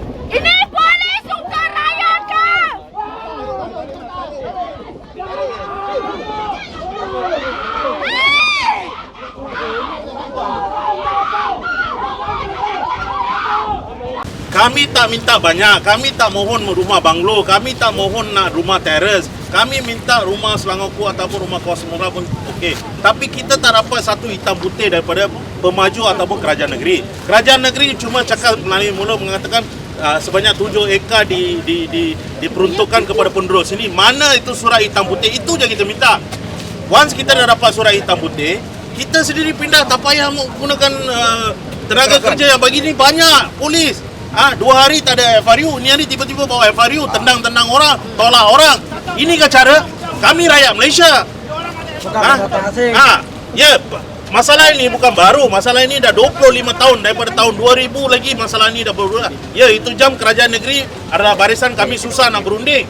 Ini polis suka raya ke? Kami tak minta banyak. Kami tak mohon rumah banglo. Kami tak mohon nak rumah teres. Kami minta rumah Selangorku ataupun rumah kos murah pun okey. Tapi kita tak dapat satu hitam putih daripada pemaju ataupun kerajaan negeri. Kerajaan negeri cuma cakap melalui mulut mengatakan uh, sebanyak 7 ekar di, di, di, diperuntukkan kepada penduduk sini. Mana itu surat hitam putih? Itu je kita minta. Once kita dah dapat surat hitam putih, kita sendiri pindah tak payah menggunakan uh, tenaga kerja yang bagi ni banyak polis. Ah, dua hari tak ada FRU, ni hari tiba-tiba bawa FRU, tendang-tendang orang, tolak orang. Ini ke cara kami rakyat Malaysia. Bukan Ah, asing. ah, ya, p- masalah ini bukan baru. Masalah ini dah 25 tahun daripada tahun 2000 lagi masalah ini dah berulang. Ya, itu jam kerajaan negeri adalah barisan kami susah nak berunding.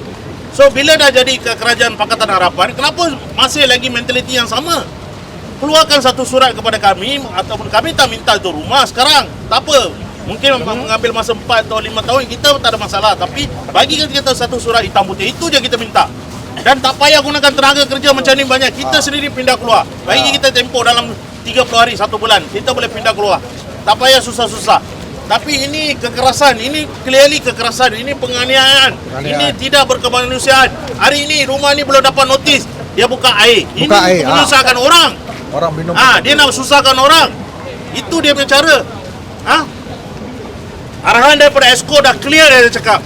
So bila dah jadi ke kerajaan Pakatan Harapan, kenapa masih lagi mentaliti yang sama? Keluarkan satu surat kepada kami ataupun kami tak minta itu rumah sekarang. Tak apa. Mungkin memang mengambil masa 4 atau 5 tahun kita tak ada masalah tapi bagi kita satu surat hitam putih itu je kita minta. Dan tak payah gunakan tenaga kerja macam ni banyak. Kita sendiri pindah keluar. Bagi kita tempoh dalam 30 hari, satu bulan. Kita boleh pindah keluar. Tak payah susah-susah. Tapi ini kekerasan, ini clearly kekerasan, ini penganiayaan. Ini tidak berkemanusiaan. Hari ini rumah ni belum dapat notis. Dia buka air. Ini Buka air, ah. menyusahkan orang. Orang minum. Ah, dia nak susahkan orang. Itu dia punya cara. Ah. Arahan daripada Esko dah clear dia cakap.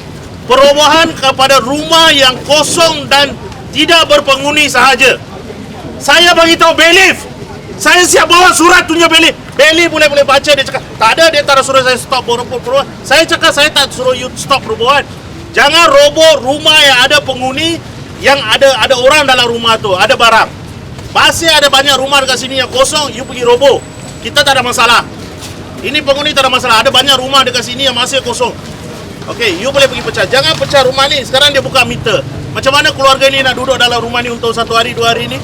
Perubahan kepada rumah yang kosong dan tidak berpenghuni sahaja. Saya bagi tahu Belif. Saya siap bawa surat tunjuk Belif. Belif boleh boleh baca dia cakap. Tak ada dia tak suruh saya stop perubahan. Saya cakap saya tak suruh you stop perubahan. Jangan roboh rumah yang ada penghuni yang ada ada orang dalam rumah tu, ada barang. Masih ada banyak rumah dekat sini yang kosong, you pergi roboh. Kita tak ada masalah. Ini penghuni tak ada masalah. Ada banyak rumah dekat sini yang masih kosong. Okey, you boleh pergi pecah. Jangan pecah rumah ni. Sekarang dia buka meter. Macam mana keluarga ni nak duduk dalam rumah ni untuk satu hari, dua hari ni?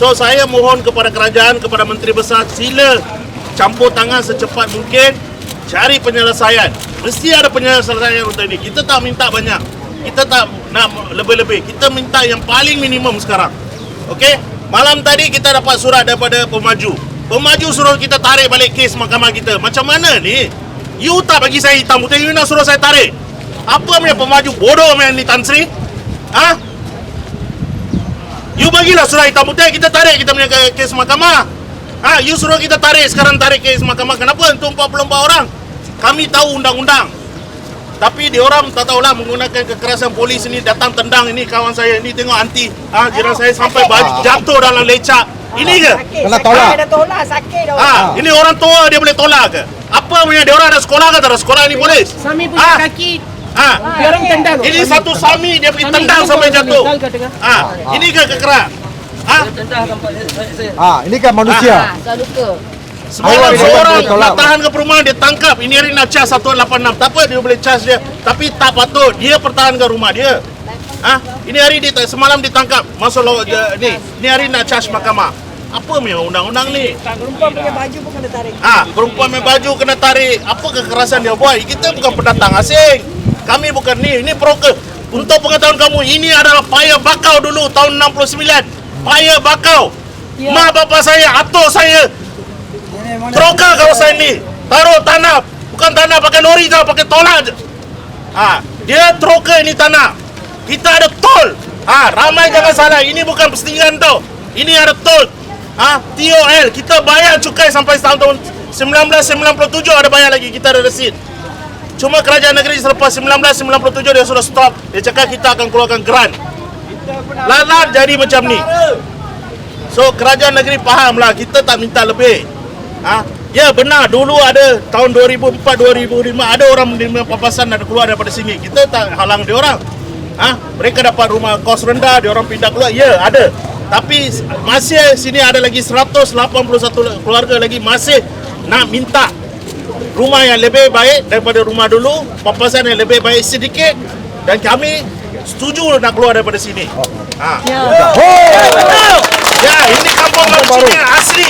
So, saya mohon kepada kerajaan, kepada Menteri Besar, sila campur tangan secepat mungkin. Cari penyelesaian. Mesti ada penyelesaian untuk ini. Kita tak minta banyak. Kita tak nak lebih-lebih. Kita minta yang paling minimum sekarang. Okey? Malam tadi kita dapat surat daripada pemaju. Pemaju suruh kita tarik balik kes mahkamah kita. Macam mana ni? You tak bagi saya hitam putih, you nak suruh saya tarik. Apa punya pemaju bodoh main ni Tan Sri? Ha? You bagilah surat hitam putih, kita tarik kita punya ke- kes mahkamah. Ha, you suruh kita tarik, sekarang tarik kes mahkamah. Kenapa? Untuk 44 orang. Kami tahu undang-undang. Tapi dia orang tak tahulah menggunakan kekerasan polis ini datang tendang ini kawan saya ini tengok anti ah jiran saya sampai baju jatuh dalam lecak. Ini ke? Sakit, Kena tolak. Dah tolak, sakit dah. Ah, ini orang tua dia boleh tolak ke? Apa punya dia orang ada sekolah ke tak ada sekolah ini polis? Sami punya Ah. kaki Ah, dia orang tendang. ini satu sami dia pergi Sami, tendang sami sampai jatuh. Ah, ini ke kekeras? Ah, Ah, ini kan manusia. Ah, luka. Semalam seorang boleh tolak. nak tahan ke perumahan dia tangkap. Ini hari nak charge 186. Tak apa dia boleh charge dia. Tapi tak patut dia pertahankan rumah dia. Ah, ini hari dia semalam ditangkap. Masuk lo dia, ni. Ini hari nak charge mahkamah. Apa punya undang-undang ni? Perempuan punya baju pun kena tarik. Ah, perempuan main baju kena tarik. Apa kekerasan dia buat? Kita bukan pendatang asing. Kami bukan ni. Ini broker. Untuk pengetahuan kamu, ini adalah paya bakau dulu tahun 69. Paya bakau. Ya. Mak bapak saya, atuk saya mana? Troka kawasan ni Taruh tanah Bukan tanah pakai lori tau Pakai tolak je ha, Dia troka ini tanah Kita ada tol ha, Ramai jangan salah Ini bukan persetingan tau Ini ada tol ha, TOL Kita bayar cukai sampai tahun 1997 ada bayar lagi Kita ada resit Cuma kerajaan negeri selepas 1997 dia sudah stop Dia cakap kita akan keluarkan grant Lalat jadi macam ni So kerajaan negeri faham lah kita tak minta lebih. Ha? Ya benar dulu ada tahun 2004 2005 ada orang menerima papasan dan keluar daripada sini. Kita tak halang dia orang. Ha? Mereka dapat rumah kos rendah, dia orang pindah keluar. Ya ada. Tapi masih sini ada lagi 181 keluarga lagi masih nak minta rumah yang lebih baik daripada rumah dulu, papasan yang lebih baik sedikit dan kami setuju nak keluar daripada sini. Ha. Betul. Ya, ini kampung baru baru. sini yang asli.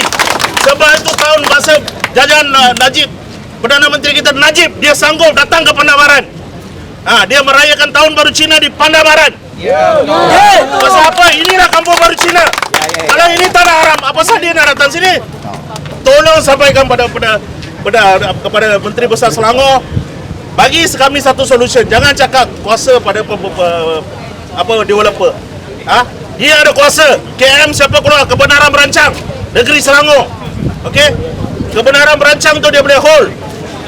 Sebab itu tahun masa jajahan uh, Najib, Perdana Menteri kita Najib, dia sanggup datang ke Pandabaran. Ha, dia merayakan tahun baru Cina di Pandabaran. Ya. Pasal apa? Inilah kampung baru Cina. Kalau ini tanah haram, apa sahaja dia nak datang sini? Tolong sampaikan pada pada kepada Menteri Besar Selangor bagi kami satu solution. Jangan cakap kuasa pada pe, pe, pe, apa developer. Ha? Dia ada kuasa. KM siapa keluar kebenaran merancang negeri Selangor. Okey? Kebenaran merancang tu dia boleh hold.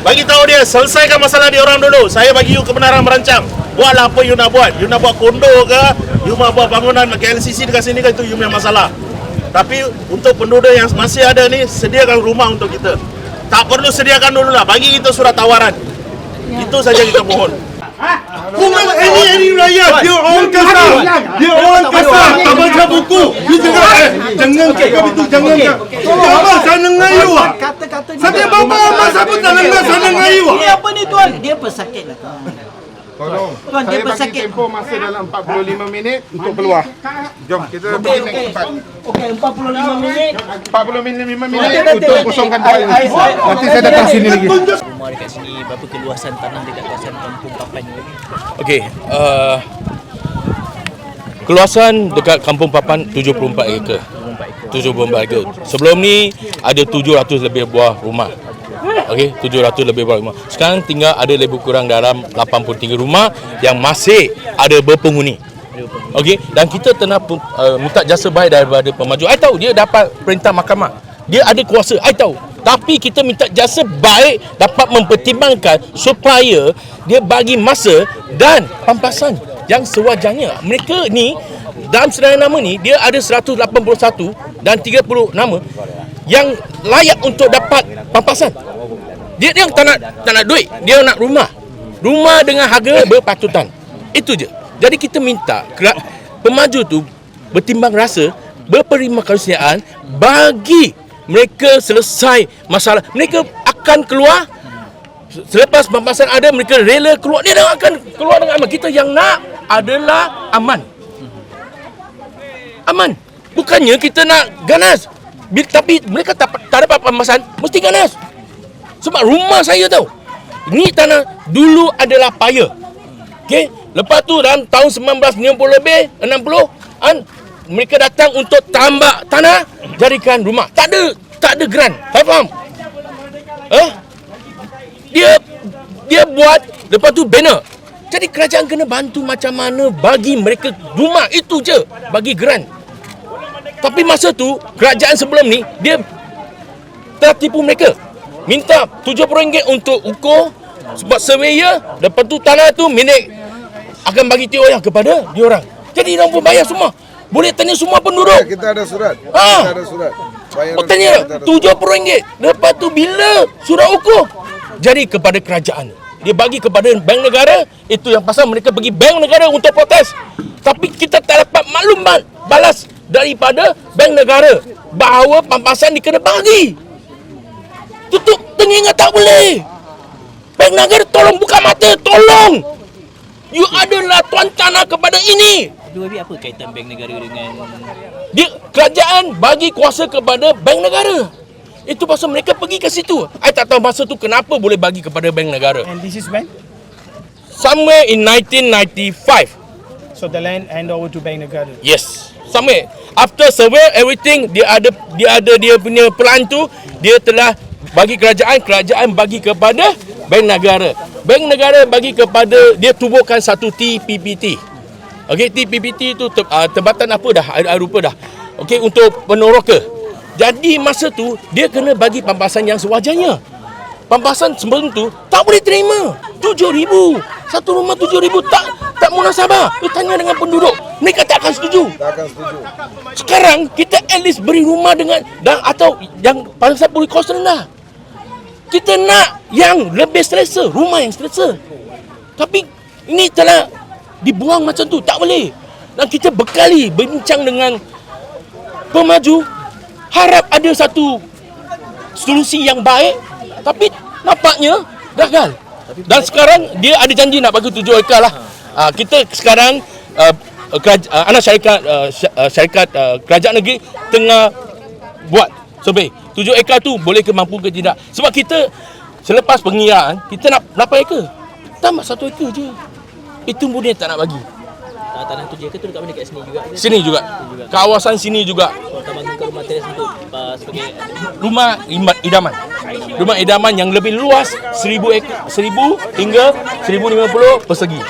Bagi tahu dia selesaikan masalah dia orang dulu. Saya bagi you kebenaran merancang. Buatlah apa you nak buat. You nak buat kondo ke? You nak buat bangunan KLCC dekat sini ke itu you punya masalah. Tapi untuk penduduk yang masih ada ni sediakan rumah untuk kita. Tak perlu sediakan dulu lah. Bagi kita surat tawaran. Itu saja kita mohon. Bukan ini ini rakyat dia orang kasar. Dia orang kasar. Tak baca buku. You jangan eh, jangan cakap itu jangan. Apa sana ngayu ah? Kata-kata ni. Saya bapa apa siapa tak dengar sana ngayu ah? Ini apa ni tuan? Dia pesakit lah. Tolong. Tuan, dia Saya bagi bersakit. tempoh masa dalam 45 minit untuk keluar. Jom kita Okey, pergi next tempat. Okey, 45 minit. 45 minit Nanti, untuk nanti, kosongkan nanti. tempat ai- Nanti saya datang sini lagi. rumah dekat sini berapa keluasan tanah dekat kawasan Kampung Papan ni Okey, uh, keluasan dekat Kampung Papan 74 ekar. 74 ekar. Sebelum ni ada 700 lebih buah rumah. Okey, 700 lebih rumah. Sekarang tinggal ada lebih kurang dalam 83 rumah yang masih ada berpenghuni. Okey, dan kita tengah uh, minta jasa baik daripada pemaju. I tahu dia dapat perintah mahkamah. Dia ada kuasa, I tahu. Tapi kita minta jasa baik dapat mempertimbangkan supaya dia bagi masa dan pampasan yang sewajarnya. Mereka ni dalam senarai nama ni dia ada 181 dan 30 nama yang layak untuk dapat pampasan. Dia dia tak nak tak nak duit, dia nak rumah. Rumah dengan harga berpatutan. Itu je. Jadi kita minta pemaju tu bertimbang rasa, berperima kasihan bagi mereka selesai masalah. Mereka akan keluar selepas pampasan ada mereka rela keluar dia akan keluar dengan aman. Kita yang nak adalah aman. Aman. Bukannya kita nak ganas. Tapi mereka tak, tak dapat pampasan, mesti ganas. Sebab rumah saya tahu. Ini tanah dulu adalah paya. Okey, lepas tu dalam tahun 1990 lebih 60 an mereka datang untuk tambak tanah jadikan rumah. Tak ada tak ada grant. Tak faham? Eh? Dia dia buat lepas tu banner. Jadi kerajaan kena bantu macam mana bagi mereka rumah itu je bagi grant. Tapi masa tu kerajaan sebelum ni dia telah tipu mereka. Minta RM70 untuk ukur sebab surveyor lepas tu tanah tu milik akan bagi TOR kepada diorang. Jadi diorang pun bayar semua. Boleh tanya semua penduduk. Kita ada surat. Ah. Kita ada surat. Bayaran Oh tanya kita ada surat. RM70. Lepas tu bila surat ukur? Jadi kepada kerajaan. Dia bagi kepada bank negara. Itu yang pasal mereka pergi bank negara untuk protes. Tapi kita tak dapat maklum ba- balas daripada bank negara. Bahawa pampasan dikena bagi. Tutup telinga tak boleh. Bank negara tolong buka mata. Tolong. You adalah tuan tanah kepada ini. Dua apa kaitan bank negara dengan Dia kerajaan bagi kuasa kepada bank negara. Itu pasal mereka pergi ke situ. I tak tahu masa tu kenapa boleh bagi kepada bank negara. And this is when? Somewhere in 1995. So the land hand over to Bank Negara. Yes. Somewhere after survey everything dia ada dia ada dia punya pelan tu dia telah bagi kerajaan kerajaan bagi kepada bank negara. Bank negara bagi kepada dia tubuhkan satu TPPT. Okey TPPT tu te, uh, tempatan apa dah rupa dah. Okey untuk penoroka. Jadi masa tu dia kena bagi pampasan yang sewajarnya. Pampasan sebelum tu tak boleh terima. 7000. Satu rumah 7000 tak tak munasabah. You tanya dengan penduduk. Mereka tak akan setuju. Tak akan setuju. Sekarang kita at least beri rumah dengan dan atau yang pasal boleh kos rendah. Kita nak yang lebih selesa, rumah yang selesa. Tapi ini telah dibuang macam tu, tak boleh. Dan kita berkali bincang dengan pemaju harap ada satu solusi yang baik tapi nampaknya gagal. Dan sekarang dia ada janji nak bagi tujuh ekar lah. Uh, kita sekarang uh, keraj- uh, anak syarikat sy- uh, syarikat uh, kerajaan negeri tengah buat survey. Tujuh ekar tu boleh ke mampu ke tidak. Sebab kita selepas pengiraan kita nak 8 ekar. Tambah satu ekar je. Itu pun dia tak nak bagi. tanah tu je ke tu dekat mana dekat sini juga ke? Sini juga. Kawasan sini juga. Tak rumah teres untuk uh, sebagai Rumah idaman. Rumah idaman yang lebih luas 1000 ekor 1000 hingga 1050 persegi.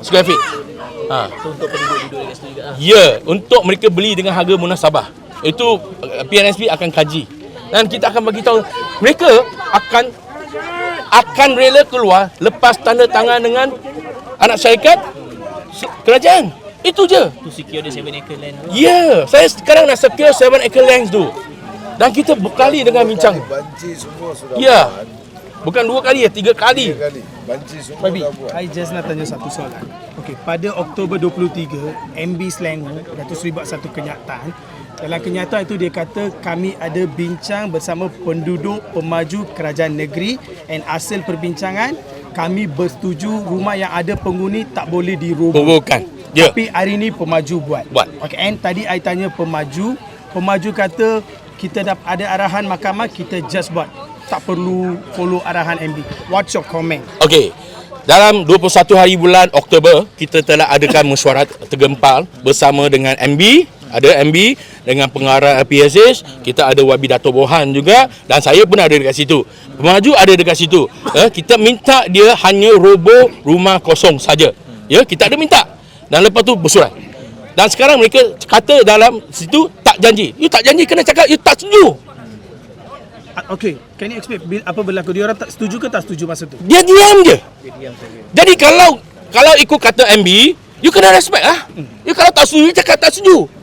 Square feet. Ha. so, untuk penduduk-penduduk dekat sini juga lah. Ya, untuk mereka beli dengan harga munasabah. Itu uh, PNSB akan kaji. Dan kita akan bagi tahu mereka akan akan rela keluar lepas tanda tangan dengan anak syarikat kerajaan. Itu je. To secure the 7 acre land tu. Ya, yeah, saya sekarang nak secure 7 acre lands tu. Dan kita berkali dengan bincang. Banci semua sudah Ya. Bukan dua kali ya, tiga kali. Tiga kali. Banci semua Babi, dah buat. I just nak tanya satu soalan. Okey, pada Oktober 23, MB Selangor, Datuk Seri buat satu kenyataan. Dalam kenyataan itu dia kata kami ada bincang bersama penduduk pemaju kerajaan negeri and hasil perbincangan kami bersetuju rumah yang ada penghuni tak boleh diroboh. Bukan. Ya. Tapi hari ni pemaju buat. Buat. Okay, and tadi I tanya pemaju, pemaju kata kita dah ada arahan mahkamah, kita just buat. Tak perlu follow arahan MB. What's your comment? Okey. Dalam 21 hari bulan Oktober, kita telah adakan mesyuarat tergempal bersama dengan MB, ada MB dengan pengarah PSH, kita ada Wabi Dato' Bohan juga dan saya pun ada dekat situ. Pemaju ada dekat situ. Eh, kita minta dia hanya roboh rumah kosong saja. Ya, kita ada minta. Dan lepas tu bersurat. Dan sekarang mereka kata dalam situ tak janji. You tak janji kena cakap you tak setuju. Ah, Okay, can you explain apa berlaku? Dia orang tak setuju ke tak setuju masa tu? Dia diam je. Jadi kalau kalau ikut kata MB, you kena respect lah. You kalau tak setuju, cakap tak setuju.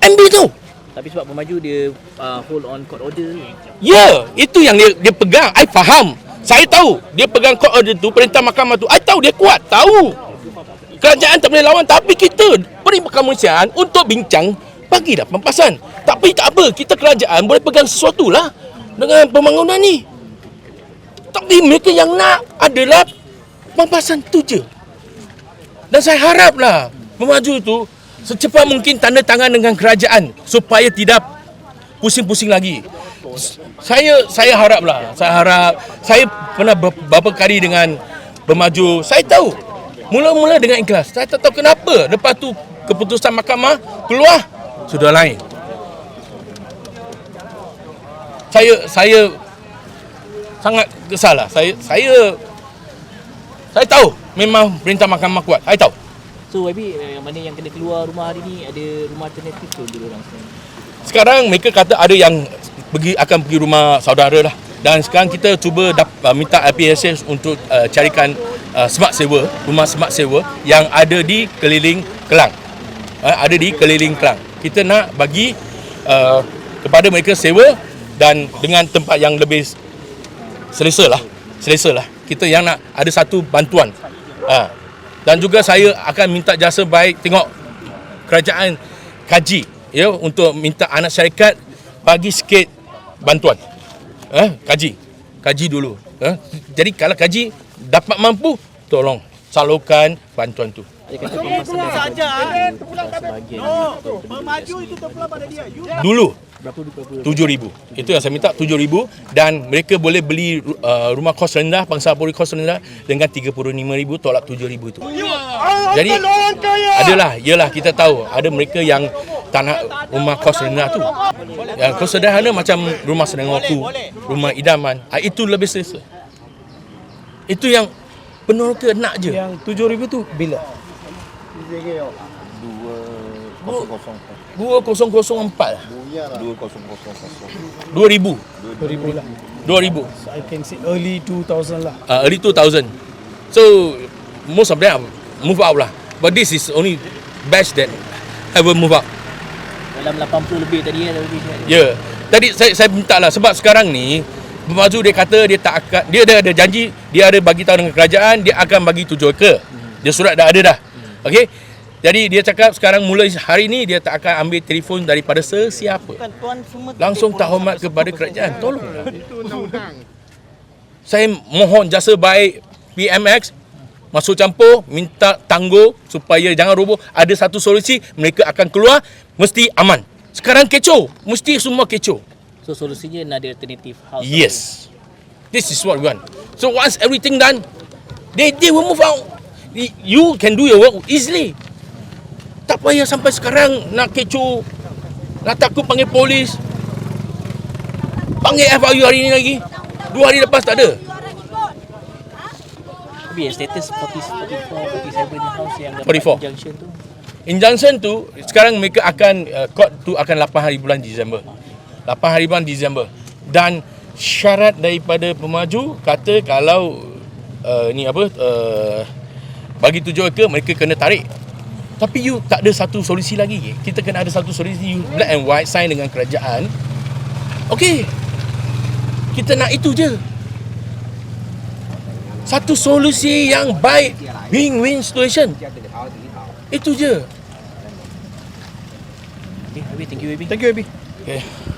MB tu. Tapi sebab pemaju dia uh, hold on court order. Ya, yeah, itu yang dia, dia pegang. I faham. Saya tahu dia pegang court order tu, perintah mahkamah tu. I tahu dia kuat, tahu. Kerajaan tak boleh lawan tapi kita beri kemanusiaan untuk bincang bagi dah pempasan. Tapi tak apa, kita kerajaan boleh pegang sesuatu lah dengan pembangunan ni. Tapi mereka yang nak adalah pempasan tu je. Dan saya haraplah pemaju tu secepat mungkin tanda tangan dengan kerajaan supaya tidak pusing-pusing lagi. Saya saya haraplah, saya harap saya pernah ber- beberapa kali dengan pemaju. Saya tahu mula-mula dengan ikhlas. Saya tak tahu kenapa lepas tu keputusan mahkamah keluar sudah lain. Saya saya sangat kesal lah. Saya saya saya tahu memang perintah mahkamah kuat. Saya tahu. So YB yang mana yang kena keluar rumah hari ni ada rumah alternatif tu dulu orang sekarang. Sekarang mereka kata ada yang pergi akan pergi rumah saudara lah. Dan sekarang kita cuba dap, uh, minta IPSS untuk uh, carikan uh, smart sewa, rumah smart sewa yang ada di keliling Kelang. Uh, ada di keliling Kelang. Kita nak bagi uh, kepada mereka sewa dan dengan tempat yang lebih selesa lah. Selesa lah. Kita yang nak ada satu bantuan. Uh, dan juga saya akan minta jasa baik tengok kerajaan kaji ya untuk minta anak syarikat bagi sikit bantuan. Eh, kaji. Kaji dulu. Eh, jadi kalau kaji dapat mampu tolong salurkan bantuan tu. Pemaju itu Dulu berapa berapa 7000. Itu yang saya minta 7000 dan mereka boleh beli uh, rumah kos rendah pangsa puri kos rendah dengan 35000 tolak 7000 itu. Jadi adalah yalah kita tahu ada mereka yang tak nak rumah kos rendah tu. Yang kos sederhana macam rumah Senengoku, rumah idaman, ah, itu lebih selesa. Itu yang peneroka nak je. Yang 7000 tu bila? 2004 lah. 2000. 2000 lah. 2000. So I can say early 2000 lah. uh, early 2000. So most of them move out lah. But this is only batch that ever move out. dalam 80 lebih tadi ya lebih Ya. Yeah. Tadi saya saya minta lah sebab sekarang ni Pemaju dia kata dia tak akan dia ada, ada janji dia ada bagi tahu dengan kerajaan dia akan bagi tujuh ke. Dia surat dah ada dah. Okey. Jadi dia cakap sekarang mulai hari ni dia tak akan ambil telefon daripada sesiapa. Langsung tak hormat kepada kerajaan. Tolong. Saya mohon jasa baik PMX masuk campur minta tangguh supaya jangan roboh. Ada satu solusi mereka akan keluar mesti aman. Sekarang kecoh. Mesti semua kecoh. So solusinya nak ada alternative house yes. this is what we want. So once everything done they they will move out. You can do your work easily Tak payah sampai sekarang nak kecoh. Nak takut panggil polis. Panggil FIU hari ni lagi. Dua hari lepas tak ada. Tapi yang status 40, 44, 47 ni house yang dapat 44. injunction tu. Injunction tu sekarang mereka akan uh, court tu akan 8 hari bulan Disember. 8 hari bulan Disember. Dan syarat daripada pemaju kata kalau uh, ni apa uh, bagi tujuh ekar mereka kena tarik. Tapi you tak ada satu solusi lagi. Kita kena ada satu solusi you black and white sign dengan kerajaan. Okey. Kita nak itu je. Satu solusi yang baik win-win situation. Itu je. Okay, Abi, thank you Abi. Thank you Abi. Okay.